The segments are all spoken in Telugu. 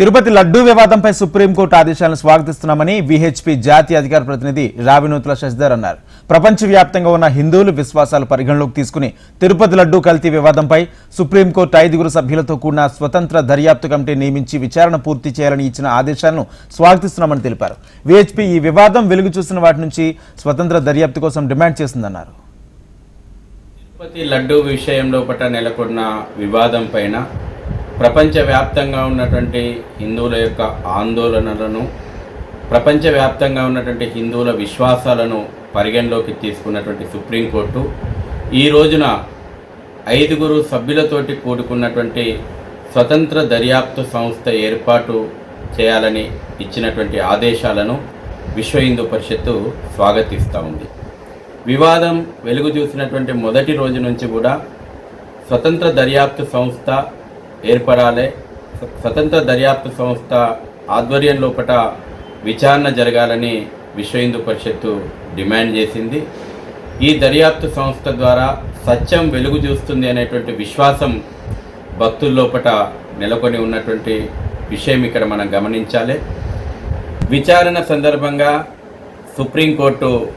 తిరుపతి లడ్డూ వివాదంపై సుప్రీంకోర్టు ఆదేశాలను స్వాగతిస్తున్నామని విహెచ్పి జాతీయ అధికార ప్రతినిధి రావినూతుల శశిధర్ అన్నారు. ప్రపంచవ్యాప్తంగా ఉన్న హిందువులు విశ్వాసాలు పరిగణలోకి తీసుకుని తిరుపతి లడ్డూ కల్తీ వివాదంపై సుప్రీంకోర్టు ఐదుగురు సభ్యులతో కూడిన స్వతంత్ర దర్యాప్తు కమిటీ నియమించి విచారణ పూర్తి చేయాలని ఇచ్చిన ఆదేశాలను స్వాగతిస్తున్నామని తెలిపారు. విహెచ్పి ఈ వివాదం వెలుగు చూసిన వాటి నుంచి స్వతంత్ర దర్యాప్తు కోసం డిమాండ్ చేసిందన్నారు. తిరుపతి లడ్డూ విషయంలో పట్ల నెలకొన్న వివాదం పైన ప్రపంచవ్యాప్తంగా ఉన్నటువంటి హిందువుల యొక్క ఆందోళనలను ప్రపంచవ్యాప్తంగా ఉన్నటువంటి హిందువుల విశ్వాసాలను పరిగణలోకి తీసుకున్నటువంటి సుప్రీంకోర్టు ఈ రోజున ఐదుగురు సభ్యులతోటి కూడుకున్నటువంటి స్వతంత్ర దర్యాప్తు సంస్థ ఏర్పాటు చేయాలని ఇచ్చినటువంటి ఆదేశాలను విశ్వ హిందూ పరిషత్తు స్వాగతిస్తూ ఉంది. వివాదం వెలుగు చూసినటువంటి మొదటి రోజు నుంచి కూడా స్వతంత్ర దర్యాప్తు సంస్థ ఏర్పడాలి. స్వతంత్ర దర్యాప్తు సంస్థ ఆధ్వర్యంలోపట విచారణ జరగాలని విశ్వ హిందూ పరిషత్తు డిమాండ్ చేసింది. ఈ దర్యాప్తు సంస్థ ద్వారా సత్యం వెలుగు చూస్తుంది అనేటువంటి విశ్వాసం భక్తుల్లోపట నెలకొని ఉన్నటువంటి విషయం ఇక్కడ మనం గమనించాలి. విచారణ సందర్భంగా సుప్రీంకోర్టు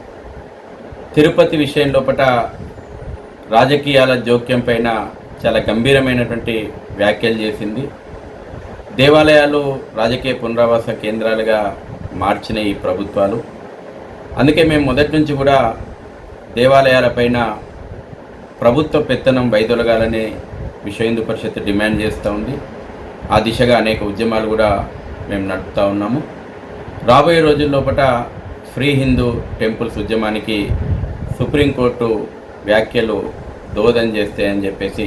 తిరుపతి విషయంలోపట రాజకీయాల జోక్యం పైన చాలా గంభీరమైనటువంటి వ్యాఖ్యలు చేసింది. దేవాలయాలు రాజకీయ పునరావాస కేంద్రాలుగా మార్చిన ఈ ప్రభుత్వాలు. అందుకే మేము మొదటి నుంచి కూడా దేవాలయాలపైన ప్రభుత్వ పెత్తనం వైదొలగాలని విశ్వ హిందూ పరిషత్ డిమాండ్ చేస్తూ ఉంది. ఆ దిశగా అనేక ఉద్యమాలు కూడా మేము నడుపుతూ ఉన్నాము. రాబోయే రోజుల్లోపట ఫ్రీ హిందూ టెంపుల్స్ ఉద్యమానికి సుప్రీంకోర్టు వ్యాఖ్యలు దోదం చేస్తాయని చెప్పేసి